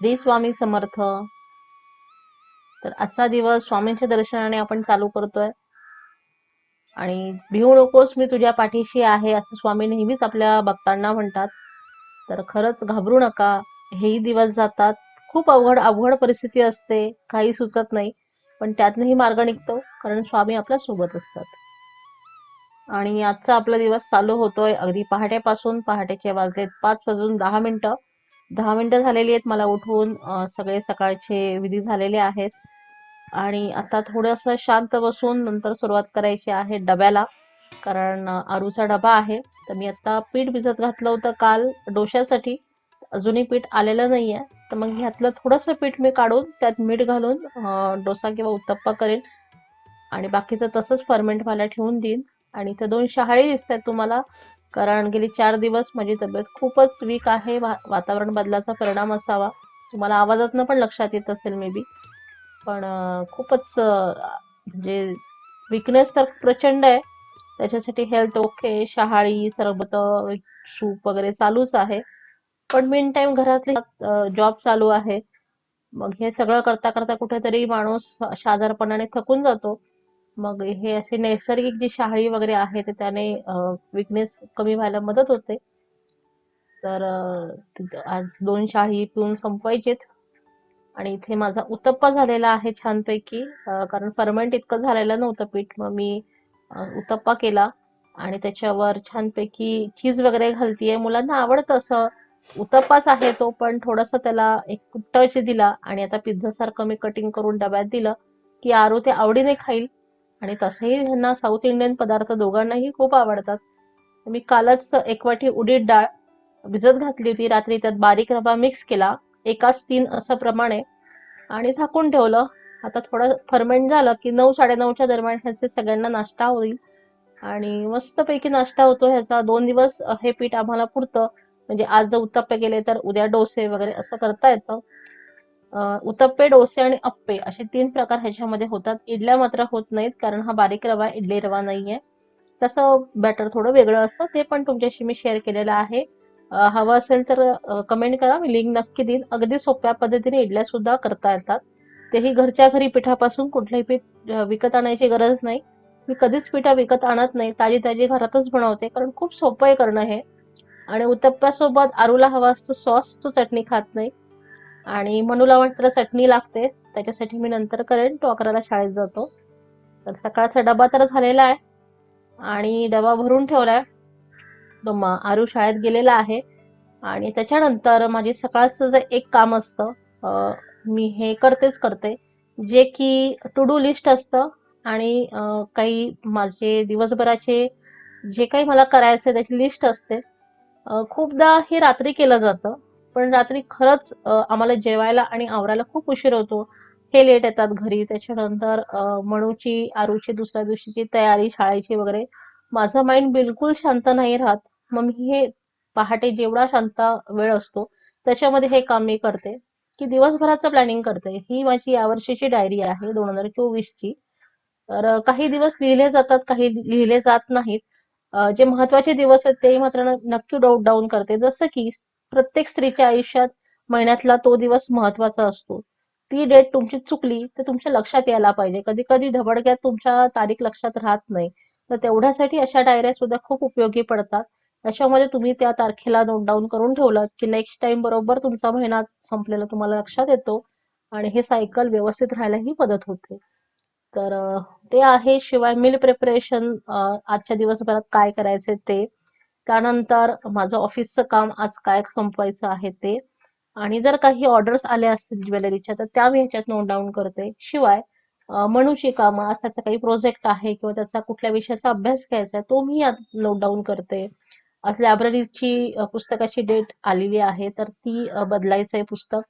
श्री स्वामी समर्थ. तर आजचा दिवस स्वामींच्या दर्शनाने आपण चालू करतोय. आणि भिवू नकोस मी तुझ्या पाठीशी आहे असं स्वामी नेहमीच आपल्या भक्तांना म्हणतात. तर खरंच घाबरू नका हेही दिवस जातात. खूप अवघड अवघड परिस्थिती असते काही सुचत नाही पण त्यातनंही मार्ग निघतो कारण स्वामी आपल्यासोबत असतात. आणि आजचा आपला दिवस चालू होतोय अगदी पहाटेपासून पहाटेचे वाजलेत पाच वाजून दहा मिनिटं. दहा मिनिटं झालेली आहेत मला उठून सगळे सकाळचे विधी झालेले आहेत. आणि आता थोडंसं शांत बसून नंतर सुरुवात करायची आहे डब्याला कारण आरूचा डबा आहे. तर मी आता पीठ भिजत घातलं होतं काल डोश्यासाठी. अजूनही पीठ आलेलं नाही आहे तर मग ह्यातलं थोडंसं पीठ मी काढून त्यात मीठ घालून डोसा किंवा उत्तप्पा करेन. आणि बाकीचं तसंच फर्मेंट मला ठेवून देईन. आणि इथे दोन शहाळी दिसत आहेत तुम्हाला. कारण गेली चार दिवस माझी तब्येत खूपच वीक आहे. वा वातावरण बदलाचा परिणाम असावा. तुम्हाला आवाजातनं पण लक्षात येत असेल मे बी पण खूपच म्हणजे विकनेस तर प्रचंड आहे. त्याच्यासाठी हेल्थ ओके शहाळी सरबत सूप वगैरे चालूच आहे. पण मेन टाइम घरातली जॉब चालू आहे. मग हे सगळं करता करता कुठेतरी माणूस आजारपणाने थकून जातो. मग हे असे नैसर्गिक जी शहाळी वगैरे आहे ते त्याने विकनेस कमी व्हायला मदत होते. तर आज दोन शाळी पिऊन संपवायचेत. आणि इथे माझा उत्तप्पा झालेला आहे छानपैकी कारण फर्मेंट इतकं झालेलं नव्हतं पीठ. मग मी उत्तप्पा केला आणि त्याच्यावर छानपैकी चीज वगैरे घालतीये. मुलांना आवडतं असं. उत्तप्पाच आहे तो पण थोडस त्याला एक टच दिला आणि आता पिझ्झा सारखं मी कटिंग करून डब्यात दिलं की आरो ते आवडीने खाईल. आणि तसंही ह्यांना साऊथ इंडियन पदार्थ दोघांनाही खूप आवडतात. मी कालच एक वाटी उडीद डाळ भिजत घातली होती. रात्री त्यात बारीक रवा मिक्स केला. एकाच तीन असं प्रमाणे. आणि झाकून ठेवलं. आता थोडं फर्मेंट झालं की नऊ साडेनऊच्या दरम्यान ह्याचे सगळ्यांना नाश्ता होईल. आणि मस्तपैकी नाश्ता होतो ह्याचा. दोन दिवस हे पीठ आम्हाला पुरतं. म्हणजे आज जर उत्तप्पे केले तर उद्या डोसे वगैरे असं करता येतं. उतप्पे उत्तप्पे डोसे आणि अप्पे असे तीन प्रकार ह्याच्यामध्ये होतात. इडल्या मात्र होत नाहीत कारण हा बारीक रवा इडली रवा नाहीये. तसं बॅटर थोडं वेगळं असतं ते पण तुमच्याशी मी शेअर केलेलं आहे. हवं असेल तर कमेंट करा मी लिंक नक्की देईन. अगदी सोप्या पद्धतीने इडल्या सुद्धा करता येतात. तेही घरच्या घरी पिठापासून कुठलंही पीठ विकत आणायची गरज नाही. मी कधीच पिठा विकत आणत नाही ताजी ताजी घरातच बनवते कारण खूप सोपं आहे करणं हे. आणि उत्तप्प्यासोबत आरूला हवा असतो सॉस तो चटणी खात नाही. आणि मनूला वाटतं चटणी लागते त्याच्यासाठी मी नंतर करेन. तो अकराला शाळेत जातो. तर सकाळचा डबा तर झालेला आहे. आणि डबा भरून ठेवलाय. तो मा आरू शाळेत गेलेला आहे. आणि त्याच्यानंतर माझी सकाळचं जे एक काम असतं मी हे करतेच करते. जे की टू डू लिस्ट असतं आणि काही माझे दिवसभराचे जे काही मला करायचं त्याची लिस्ट असते. खूपदा हे रात्री केलं जातं. पण रात्री खरंच आम्हाला जेवायला आणि आवरायला खूप उशीर होतो. हे लेट येतात घरी. त्याच्यानंतर अं, मनूची आरूची दुसऱ्या दिवशीची तयारी शाळेची वगैरे. माझं माइंड बिलकुल शांत नाही राहत. मग मी हे पहाटे जेवढा शांत वेळ असतो त्याच्यामध्ये हे काम मी करते की दिवसभराचं प्लॅनिंग करते. ही माझी यावर्षीची डायरी आहे दोन हजार चोवीसची. तर काही दिवस लिहिले जातात काही लिहिले जात नाहीत. जे महत्त्वाचे दिवस आहेत ते मात्र नक्की नोट डाऊन करते. जसं की प्रत्येक स्त्रीच्या आयुष्यात महिन्यातला तो दिवस महत्त्वाचा असतो. ती डेट तुमची चुकली तर तुमच्या लक्षात यायला पाहिजे. कधी कधी धबडक्यात तुमच्या तारीख लक्षात राहत नाही. तर तेवढ्यासाठी अशा डायऱ्या सुद्धा खूप उपयोगी पडतात. त्याच्यामध्ये तुम्ही त्या तारखेला नोट डाऊन करून ठेवलं की नेक्स्ट टाइम बरोबर तुमचा महिना संपलेला तुम्हाला लक्षात येतो आणि हे सायकल व्यवस्थित राहायलाही मदत होते. तर ते आहे. शिवाय मिल प्रिपरेशन आजच्या दिवसभरात काय करायचे ते त्यानंतर माझं ऑफिसचं काम आज काय संपवायचं आहे ते. आणि जर काही ऑर्डर्स आल्या असतील ज्वेलरीच्या तर त्या मी ह्याच्यात नोट डाऊन करते. शिवाय अं, मनूची कामं आज त्याचा काही प्रोजेक्ट आहे किंवा त्याचा कुठल्या विषयाचा अभ्यास घ्यायचा आहे तो मी नोट डाऊन करते. आज लायब्ररीची पुस्तकाची डेट आलेली आहे तर ती बदलायचं आहे पुस्तक.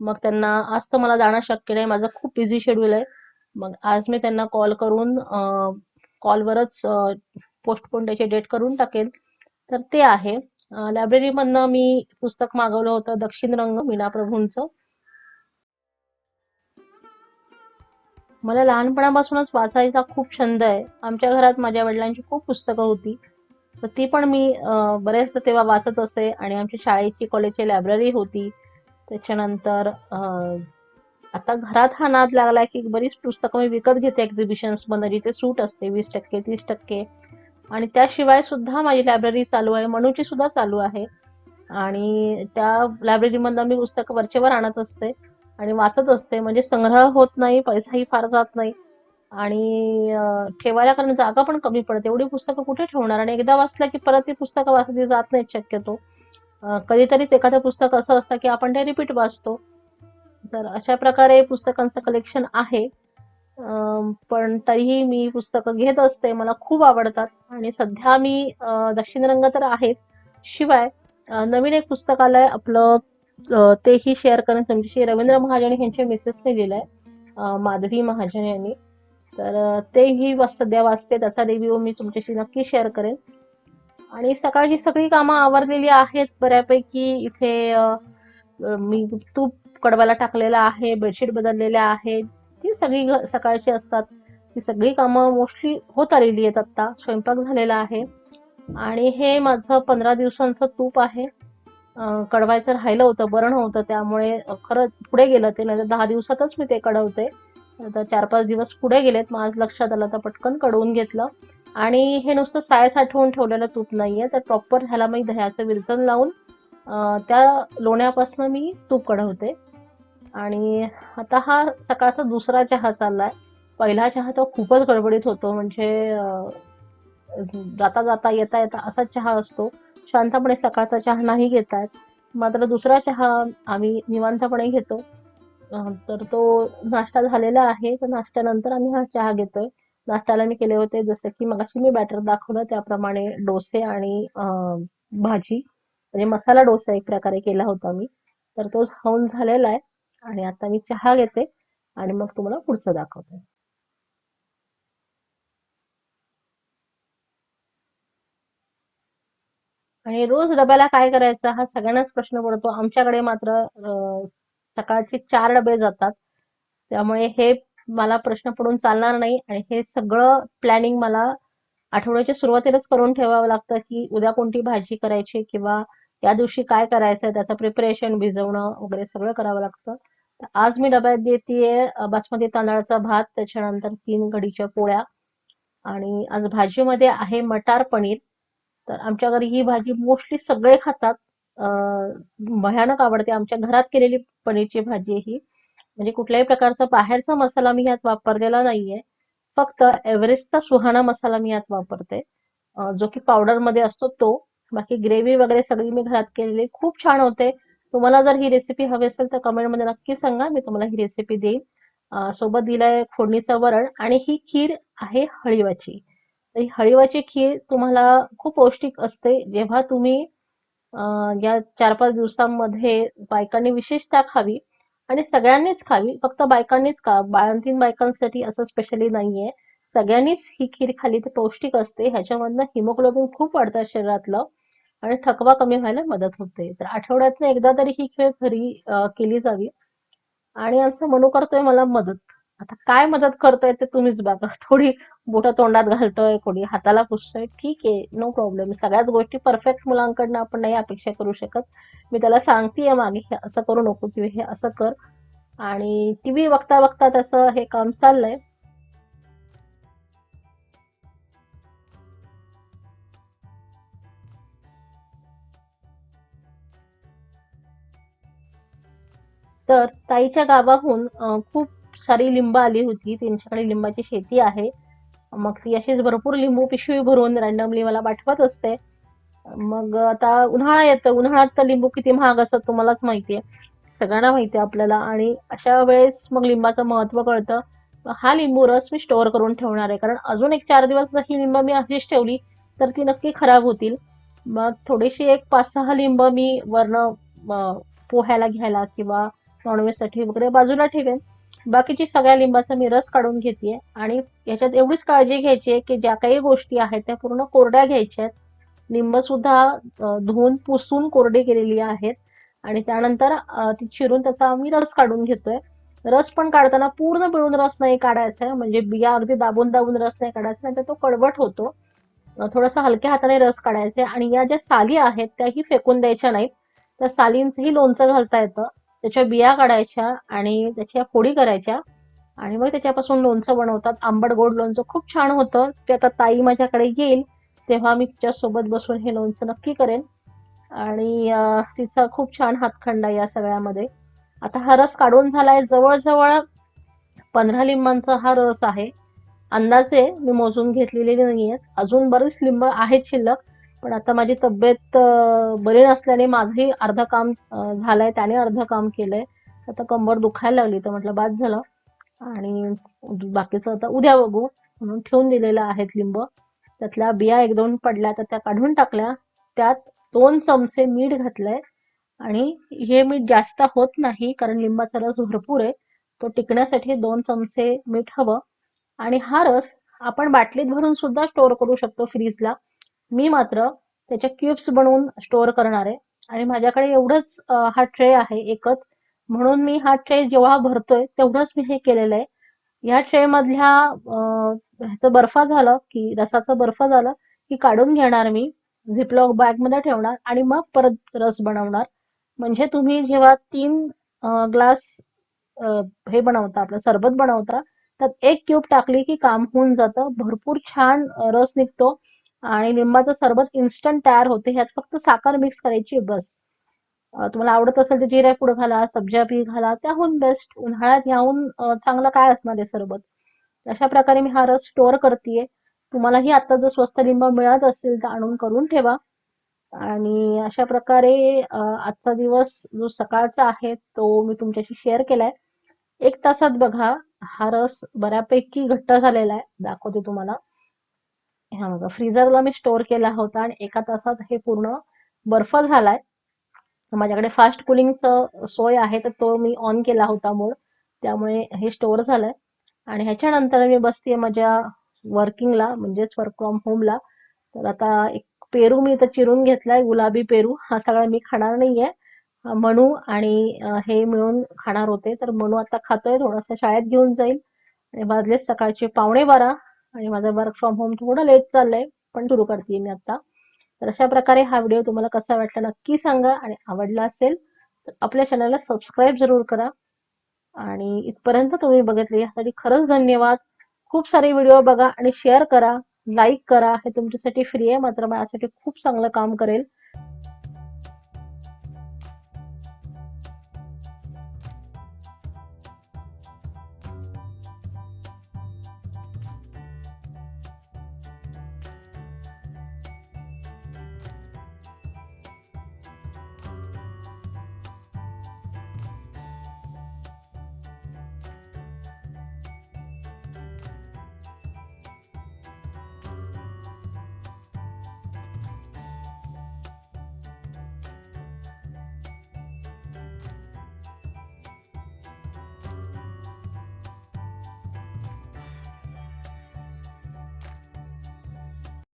मग त्यांना आज तर मला जाणं शक्य नाही माझं खूप बिझी शेड्यूल आहे. मग आज मी त्यांना कॉल करून कॉलवरच पोस्टपोन त्याची डेट करून टाकेल तर ते आहे. लायब्ररीमधनं मी पुस्तक मागवलं होतं दक्षिण रंग मीना प्रभूंचं मला लहानपणापासूनच वाचायचा खूप छंद आहे. आमच्या घरात माझ्या वडिलांची खूप पुस्तकं होती. तर ती पण मी अं, बरेचदा तेव्हा वाचत असे आणि आमच्या शाळेची कॉलेजची लायब्ररी होती. त्याच्यानंतर आता घरात हा नाद लागलाय की बरीच पुस्तकं मी विकत घेते. एक्झिबिशन्समध्ये जिथे सूट असते वीस टक्के तीस टक्के. आणि त्याशिवाय सुद्धा माझी लायब्ररी चालू आहे. मनूची सुद्धा चालू आहे. आणि त्या लायब्ररीमधनं मी पुस्तकं वरचेवर आणत असते. आणि वाचत असते. म्हणजे संग्रह होत नाही पैसाही फार जात नाही. आणि ठेवायला कारण जागा पण कमी पडते. एवढी पुस्तकं कुठे ठेवणार? आणि एकदा वाचलं की परत ती पुस्तकं वाचली जात नाहीत शक्यतो. कधीतरीच एखादं पुस्तक असं असतं की आपण ते रिपीट वाचतो. तर अशा प्रकारे पुस्तकांचं कलेक्शन आहे. पण तरीही मी पुस्तकं घेत असते मला खूप आवडतात. आणि सध्या मी दक्षिणरंग दक्षिण रंग तर आहेत. शिवाय नवीन एक पुस्तकालय आपलं तेही शेअर करेन तुमच्याशी रवींद्र महाजन यांच्या मिसेसने लिहिलंय. आहे माधवी महाजन यांनी. तर तेही सध्या वाचते. त्याचा रिव्ह्यू मी तुमच्याशी नक्की शेअर करेन. आणि सकाळची सगळी कामं आवरलेली आहेत बऱ्यापैकी. इथे मी तूप कडवायला टाकलेलं आहे बेडशीट बदललेल्या आहेत. ती सगळी घ- सकाळची असतात. ती सगळी कामं मोस्टली होत आलेली आहेत आता स्वयंपाक झालेला आहे. आणि हे माझं पंधरा दिवसांचं तूप आहे. कडवायचं राहिलं होतं बरण होतं त्यामुळे खरंच खरं पुढे गेलं ते. नाही दहा दिवसातच मी ते कडवते आता चार पाच दिवस पुढे गेलेत. मग आज लक्षात आलं तर पटकन कडवून घेतलं. आणि हे नुसतं साय साठवून ठेवलेलं तूप नाहीये. तर प्रॉपर ह्याला मी दह्याचं विरजन लावून त्या लोण्यापासून मी तूप कढवते. आणि आता हा सकाळचा दुसरा चहा चाललाय. पहिला चहा तो खूपच गडबडीत होतो म्हणजे जाता जाता येता येता असा चहा असतो. शांतपणे सकाळचा चहा नाही घेतात मात्र दुसरा चहा आम्ही निवांतपणे घेतो. तर तो नाश्ता झालेला आहे तर नाश्त्यानंतर आम्ही हा चहा घेतोय. नाश्त्याला मी केले होते जसं की मगाशी मी बॅटर दाखवलं त्याप्रमाणे डोसे आणि भाजी म्हणजे मसाला डोसा एक प्रकारे केला होता मी. तर तो खाऊन झालेला आहे. आणि आता मी चहा घेते आणि मग तुम्हाला पुढचं दाखवते. आणि रोज डब्याला काय करायचं? हा सगळ्यांनाच प्रश्न पडतो. आमच्याकडे मात्र सकाळचे चार डबे जातात. त्यामुळे हे मला प्रश्न पडून चालणार नाही आणि हे सगळं प्लॅनिंग मला आठवड्याच्या सुरुवातीलाच करून ठेवावं लागतं की उद्या कोणती भाजी करायची किंवा या दिवशी काय करायचंय त्याचं प्रिपरेशन भिजवणं वगैरे सगळं करावं लागतं. तर आज मी डब्यात देतेय बासमती तांदळाचा भात त्याच्यानंतर तीन घडीच्या पोळ्या आणि आज भाजीमध्ये आहे मटार पनीर. तर आमच्या घरी ही भाजी मोस्टली सगळे खातात. भयानक आवडते. आमच्या घरात केलेली पनीरची भाजी आहे ही. म्हणजे कुठल्याही प्रकारचा बाहेरचा मसाला मी यात वापरलेला नाहीये. फक्त एव्हरेस्टचा सुहाणा मसाला मी यात वापरते. जो की पावडरमध्ये असतो तो. बाकी ग्रेव्ही वगैरे सगळी मी घरात केलेली. खूप छान होते. तुम्हाला जर ही रेसिपी हवी असेल तर कमेंटमध्ये नक्की सांगा. मी तुम्हाला ही रेसिपी देईन. सोबत दिलंय फोडणीचं वरण आणि ही खीर आहे हळीवाची. तर ही हळीवाची खीर तुम्हाला खूप पौष्टिक असते. जेव्हा तुम्ही या चार पाच दिवसांमध्ये बायकांनी विशेषतः खावी आणि सगळ्यांनीच खावी. फक्त बायकांनीच का? बाळंतीन बायकांसाठी असं स्पेशली नाहीये. सगळ्यांनीच ही खीर खाली तर पौष्टिक असते. ह्याच्यामधनं हिमोग्लोबिन खूप वाढतं शरीरातलं. आणि थकवा कमी व्हायला मदत होते. तर आठवड्यातनं एकदा तरी ही खेळ घरी केली जावी. आणि आमचं मनू करतोय मला मदत. आता काय मदत करतोय ते तुम्हीच बघा. थोडी बोटं तोंडात घालतोय कोणी हाताला पुसतोय. ठीक आहे नो प्रॉब्लेम सगळ्याच गोष्टी परफेक्ट मुलांकडनं आपण नाही अपेक्षा करू शकत. मी त्याला सांगतेय मागे हे असं करू नको किंवा हे असं कर. आणि टीव्ही बघता बघता त्याचं हे काम चाललंय. तर ताईच्या गावाहून खूप सारी लिंब आली होती. त्यांच्याकडे लिंबाची शेती आहे. मग ती अशीच भरपूर लिंबू पिशवी भरून रॅन्डमली मला पाठवत असते. मग आता उन्हाळा येतो. उन्हाळ्यात तर लिंबू किती महाग असतात तुम्हालाच माहिती आहे सगळ्यांना माहिती आहे आपल्याला. आणि अशा वेळेस मग लिंबाचं महत्त्व कळतं. हा लिंबू रस मी स्टोअर करून ठेवणार आहे. कारण अजून एक चार दिवस जर ही लिंब मी अशीच ठेवली तर ती नक्की खराब होतील. मग थोडीशी एक पाच सहा लिंब मी वरनं पोह्याला घ्यायला किंवा नॉनव्हेजसाठी वगैरे बाजूला ठेवेन. बाकीची सगळ्या लिंबाचा मी रस काढून घेते आणि याच्यात एवढीच काळजी घ्यायची आहे की ज्या काही गोष्टी आहेत त्या पूर्ण कोरड्या घ्यायच्या आहेत. लिंब सुद्धा धुवून पुसून कोरडी केलेली आहेत. आणि त्यानंतर ती चिरून त्याचा आम्ही रस काढून घेतोय. रस पण काढताना पूर्ण पिळून रस नाही काढायचा आहे. म्हणजे बिया अगदी दाबून दाबून रस नाही काढायचा नाही तर तो कडवट होतो. थोडासा हलक्या हाताने रस काढायचा आहे. आणि या ज्या साली आहेत त्याही फेकून द्यायच्या नाहीत. त्या सालींचंही लोणचं घालता येतं. त्याच्या बिया काढायच्या आणि त्याच्या फोडी करायच्या. आणि मग त्याच्यापासून लोणचं बनवतात. आंबट गोड लोणचं खूप छान होतं. ते आता ताई माझ्याकडे येईल. तेव्हा मी तिच्यासोबत बसून हे लोणचं नक्की करेन. आणि तिचा खूप छान हातखंडा या सगळ्यामध्ये. आता हा रस काढून झालाय. जवळजवळ पंधरा लिंबांचा हा रस आहे. अंदाजे मी मोजून घेतलेले नाहीये अजून बरेच लिंब आहेत शिल्लक. पण आता माझी तब्येत बरी नसल्याने माझंही अर्ध काम झालंय त्याने अर्ध काम केलंय. आता कंबर दुखायला लागली तर म्हटलं बाद झालं. आणि बाकीचं आता उद्या बघू. म्हणून ठेवून दिलेलं आहेत लिंब. त्यातल्या बिया एक दोन पडल्या तर त्या काढून टाकल्या. त्यात दोन चमचे मीठ घातलंय. आणि हे मीठ जास्त होत नाही कारण लिंबाचा रस भरपूर आहे. तो टिकण्यासाठी दोन चमचे मीठ हवं. आणि हा रस आपण बाटलीत भरून सुद्धा स्टोअर करू शकतो फ्रीजला. मी मात्र त्याच्या क्यूब्स बनवून स्टोअर करणार आहे. आणि माझ्याकडे एवढंच हा ट्रे आहे एकच. म्हणून मी हा ट्रे जेव्हा भरतोय तेवढंच मी हे केलेलं आहे. या ट्रे मधल्या ह्याचं बर्फा झालं की रसाचं बर्फ झालं की काढून घेणार मी. झिपलॉक बॅगमध्ये ठेवणार आणि मग परत रस बनवणार. म्हणजे तुम्ही जेव्हा तीन ग्लास हे बनवता आपलं सरबत बनवता तर एक क्यूब टाकली की काम होऊन जातं. भरपूर छान रस निघतो. आणि लिंबाचं सरबत इन्स्टंट तयार होते. ह्यात फक्त साखर मिक्स करायची बस. तुम्हाला आवडत असेल तर जिऱ्या पूड घाला सब्जा बी घाला त्याहून बेस्ट उन्हाळ्यात ह्याहून चांगलं काय असणार आहे सरबत? अशा प्रकारे मी हा रस स्टोअर करतेय. तुम्हालाही आता जर स्वस्त लिंब मिळत असेल तर आणून करून ठेवा. आणि अशा प्रकारे आजचा दिवस जो सकाळचा आहे तो मी तुमच्याशी शेअर केलाय. एक तासात बघा हा रस बऱ्यापैकी घट्ट झालेला आहे. दाखवते तुम्हाला. हा बघा फ्रीजरला मी स्टोअर केला होता आणि एका तासात हे पूर्ण बर्फ झालाय. माझ्याकडे फास्ट कुलिंगचं सोय आहे तर तो मी ऑन केला होता मोड. त्यामुळे हे स्टोअर झालंय. आणि ह्याच्यानंतर मी बसते माझ्या वर्किंगला म्हणजेच वर्क फ्रॉम होमला तर आता एक पेरू मी इथं चिरून घेतलाय गुलाबी पेरू. हा सगळा मी खाणार नाहीये. म्हणू आणि हे मिळून खाणार होते. तर म्हणू आता खातोय थोडासा शाळेत घेऊन जाईल. आणि वाजले सकाळचे पावणे बारा. आणि माझा वर्क फ्रॉम होम थोडं लेट चाललंय पण सुरू करते मी आता. तर अशा प्रकारे हा व्हिडिओ तुम्हाला कसा वाटला नक्की सांगा आणि आवडला असेल तर आपल्या चॅनलला सबस्क्राईब जरूर करा. आणि इथपर्यंत तुम्ही बघितले यासाठी खरंच धन्यवाद. खूप सारे व्हिडिओ बघा आणि शेअर करा लाईक करा. हे तुमच्यासाठी फ्री आहे मात्र माझ्यासाठी खूप चांगलं काम करेल.